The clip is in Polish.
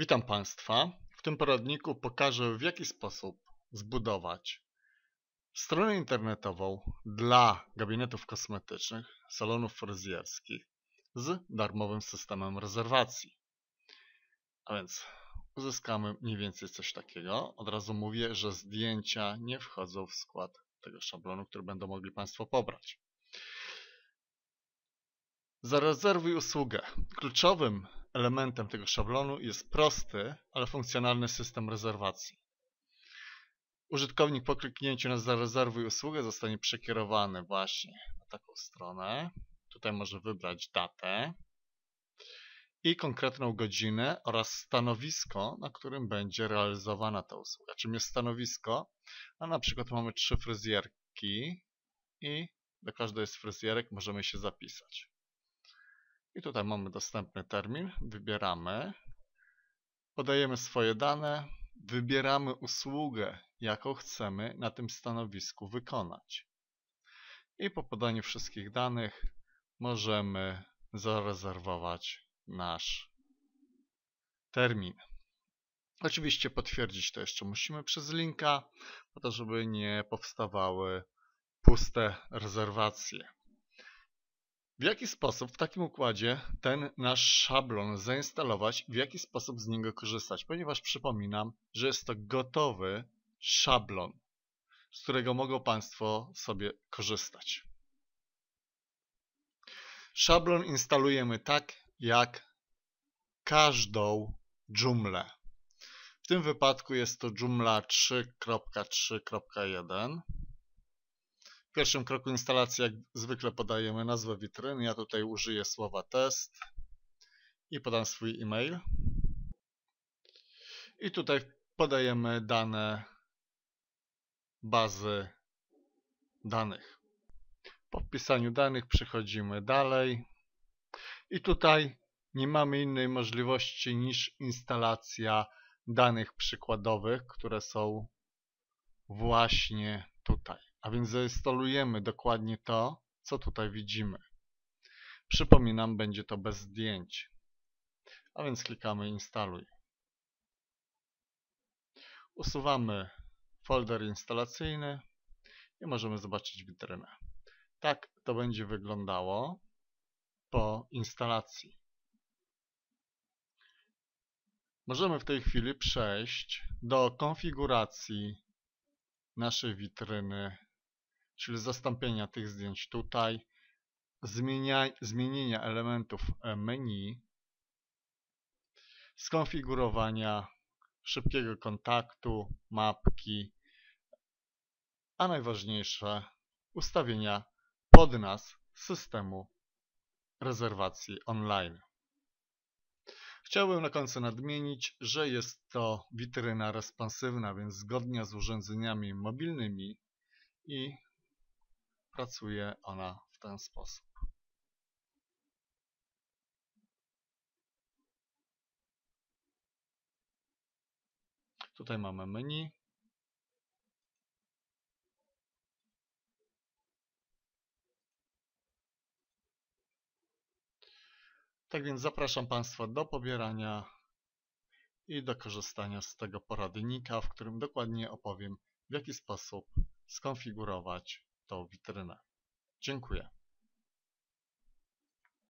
Witam Państwa. W tym poradniku pokażę w jaki sposób zbudować stronę internetową dla gabinetów kosmetycznych, salonów fryzjerskich z darmowym systemem rezerwacji. A więc uzyskamy mniej więcej coś takiego. Od razu mówię, że zdjęcia nie wchodzą w skład tego szablonu, który będą mogli Państwo pobrać. Zarezerwuj usługę. Kluczowym elementem tego szablonu jest prosty, ale funkcjonalny system rezerwacji. Użytkownik po kliknięciu na zarezerwuj usługę zostanie przekierowany właśnie na taką stronę. Tutaj może wybrać datę i konkretną godzinę oraz stanowisko, na którym będzie realizowana ta usługa. Czym jest stanowisko? A na przykład mamy trzy fryzjerki i do każdej z fryzjerek możemy się zapisać. I tutaj mamy dostępny termin, wybieramy, podajemy swoje dane, wybieramy usługę, jaką chcemy na tym stanowisku wykonać. I po podaniu wszystkich danych możemy zarezerwować nasz termin. Oczywiście potwierdzić to jeszcze musimy przez linka, po to żeby nie powstawały puste rezerwacje. W jaki sposób w takim układzie ten nasz szablon zainstalować, w jaki sposób z niego korzystać, ponieważ przypominam, że jest to gotowy szablon, z którego mogą Państwo sobie korzystać. Szablon instalujemy tak, jak każdą dżumlę. W tym wypadku jest to Joomla 3.3.1 pierwszym kroku instalacji jak zwykle podajemy nazwę witryny. Ja tutaj użyję słowa test i podam swój e-mail. I tutaj podajemy dane bazy danych. Po wpisaniu danych przechodzimy dalej. I tutaj nie mamy innej możliwości niż instalacja danych przykładowych, które są właśnie tutaj. A więc zainstalujemy dokładnie to, co tutaj widzimy. Przypominam, będzie to bez zdjęć. A więc klikamy instaluj. Usuwamy folder instalacyjny i możemy zobaczyć witrynę. Tak to będzie wyglądało po instalacji. Możemy w tej chwili przejść do konfiguracji naszej witryny czyli zastąpienia tych zdjęć tutaj, zmienia, zmienienia elementów e, menu, skonfigurowania szybkiego kontaktu, mapki, a najważniejsze ustawienia pod nas systemu rezerwacji online. Chciałbym na końcu nadmienić, że jest to witryna responsywna, więc zgodnia z urządzeniami mobilnymi i pracuje ona w ten sposób. Tutaj mamy menu. Tak więc zapraszam Państwa do pobierania i do korzystania z tego poradnika, w którym dokładnie opowiem w jaki sposób skonfigurować tą witrynę. Dziękuję.